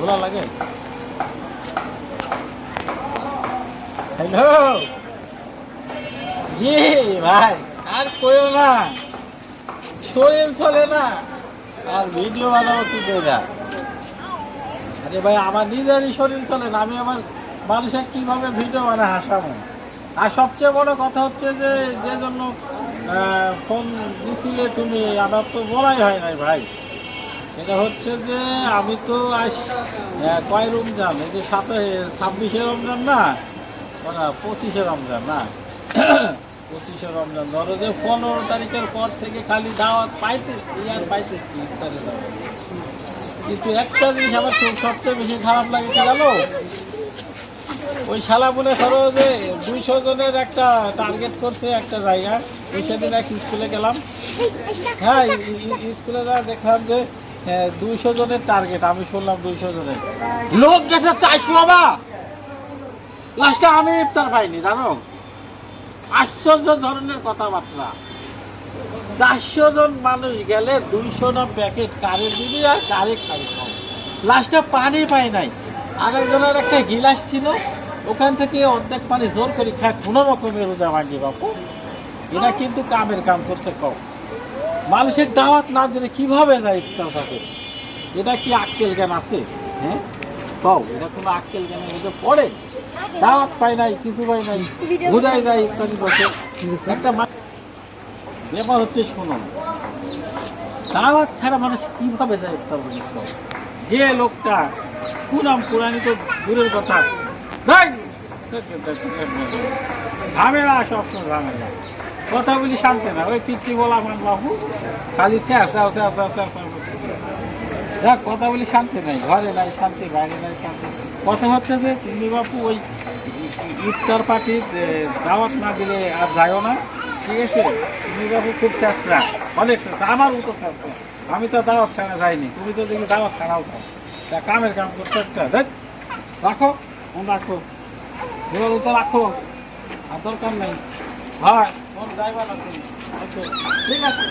ভোলা লাগে? হ্যালো জি, ভাই। আর কইও না। শরীর চলে না। আর ভিডিও বানাবো কি করে আরে ভাই, আমার নিজেরই শরীর চলে না। আমি আবার মানুষের কীভাবে ভিডিও বানায় হাসাবো? আর সবচেয়ে বড় কথা হচ্ছে যে যে জন্য ফোন দিছিলে তুমি, আমার তো বলাই হয় নাই ভাই। সেটা হচ্ছে যে আমি তো আজ কয় রমজান? এই যে সাথে ছাব্বিশে রমজান না? পঁচিশে রমজান না? পঁচিশে রমজান। ধরো যে পনেরো তারিখের পর থেকে খালি দাওয়াত পাইতেছি আর পাইতেছি দাওয়াত। কিন্তু একটা জিনিস আমার খুব সবচেয়ে বেশি খারাপ লাগে কি জানো? ওই শালা বলে ধরো যে দুইশো জনের একটা টার্গেট করছে একটা জায়গা। ওই সেদিন এক স্কুলে গেলাম। হ্যাঁ স্কুলে যা দেখলাম যে দুইশো জনের টার্গেট আমি শুনলাম দুইশো জনের। লোক গেছে চারশো বাবা। লাস্টে আমি ইফতার পাইনি, জানো? আশ্চর্য ধরনের কথাবার্তা। চারশো জন মানুষ গেলে দুইশোটা প্যাকেট কারে দিবি আর কারে খাবি? লাস্টে পানি পাই নাই। আরেকজনের একটা গিলাস ছিল, ওখান থেকে অর্ধেক পানি জোর করে খায়, কোনো রকমের রোজা ভাঙি বাপু। এটা কিন্তু কামের কাম করছে কম মানুষের দাওয়াত না দিলে কীভাবে যায় ইফতার থাকে এটা কি আক্কেল জ্ঞান আছে? হ্যাঁ? কও, এটা কোনো আক্কেল জ্ঞানের মধ্যে পড়ে? দাওয়াত পাই নাই, কিছু পাই নাই। বোঝাই যায় ইফতারি বসে একটা ব্যাপার হচ্ছে, শোনো। দাওয়াত ছাড়া মানুষ কীভাবে যায় ইফতার বসে? যে লোকটা পুরাম পুরানি তো দূরের কথা! ঝামেলা, সবসময় ঝামেলা। কথা বলি শান্তি না। ওই পিচ্ছি বলা মান বাবু, খালি sir sir sir sir sir দেখ, কথা বলি শান্তি নাই, ঘরে নাই শান্তি, বাইরে নাই শান্তি। কথা হচ্ছে যে তুমি বাপু ওই ইফতার পার্টির দাওয়াত না দিলে আর যাইও না। ঠিক আছে? তুমি বাবু খুব চেষ্টা অনেক চেষ্টা আমারও তো চেষ্টা আমি তো দাওয়াত ছাড়া যাইনি। তুমি তো দেখি দাওয়াত ছাড়াও যাও। তা কামের কাম করতে একটা। দেখ, রাখো রাখো। এবার তো রাখো। দরকার নাই। হ্যাঁ ঠিক আছে।